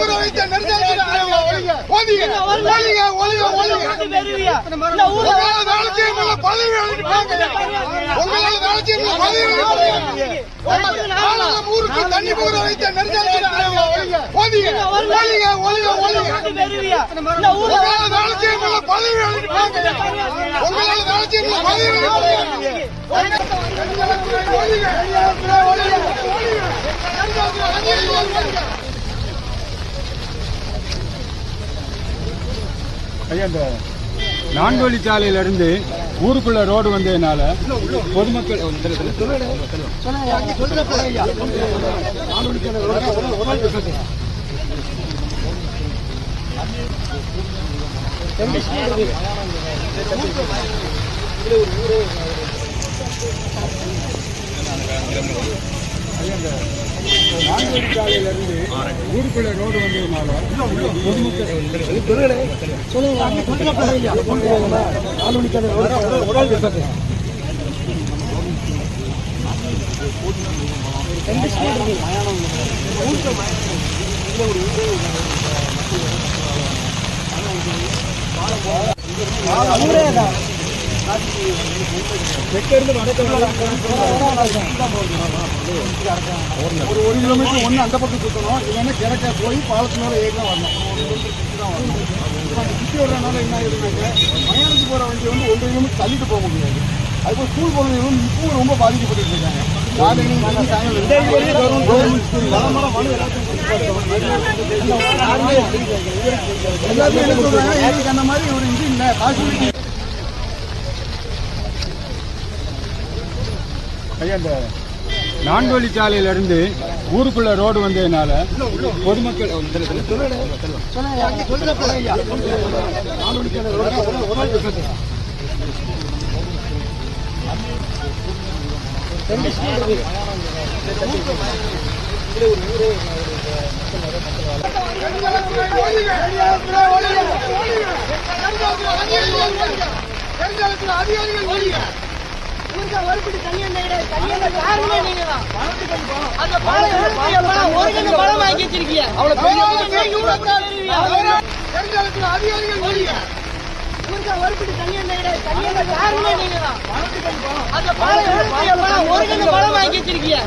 புகுற வைத்த ஊருக்கு தண்ணி புகுற வைத்த. உங்களால ஐயா இந்த நான்கு வழிச்சாலையில இருந்து ஊருக்குள்ள ரோடு வந்ததுனால பொதுமக்கள் நான்கு வழிச்சாலையில ஊருக்குள்ள ரோடு வந்ததுனால பொதுமக்கள் ஒரு ஒரு கிலோமீட்டர் ஒன்று அந்த பக்கம் சுற்றணும் இல்லைன்னா கிழக்க போய் பாலத்து மேலே ஏறி தான் வரணும். சுற்றி விடுறதுனால என்ன ஆகுதுனாக்க மயானத்துக்கு போகிற வண்டி வந்து ஒன்றரை கிலோமீட்டர் தள்ளிட்டு போக முடியாது. அதுபோல் ஸ்கூல் குழந்தைங்க வந்து இப்பவும் ரொம்ப பாதிக்கப்பட்டு இருக்காங்க. எல்லாத்தையும் இருந்து என்ன சொல்றாங்க? அந்த மாதிரி ஒரு இது இல்லை. பாசிபிலிட்டி ஐயா இந்த நான்கு ஊருக்குள்ள ரோடு வந்ததுனால பொதுமக்கள் அதிகாரிகள் ஒழிக. நெடுஞ்சாலைத்துறை அதிகாரிகள் ஒழிக. ஊருக்கா ஒருபடி தண்ணி வந்தா கிடையாது. தண்ணி வந்த அந்த பாலம் எடுத்து ஒரு கண்ணு பணம் வாங்கி வச்சிருக்கீங்க. அதிகாரிகள் ஒருபடி தண்ணி அந்த பாலம் ஒரு கண்ணு வாங்கி வச்சிருக்கீங்க.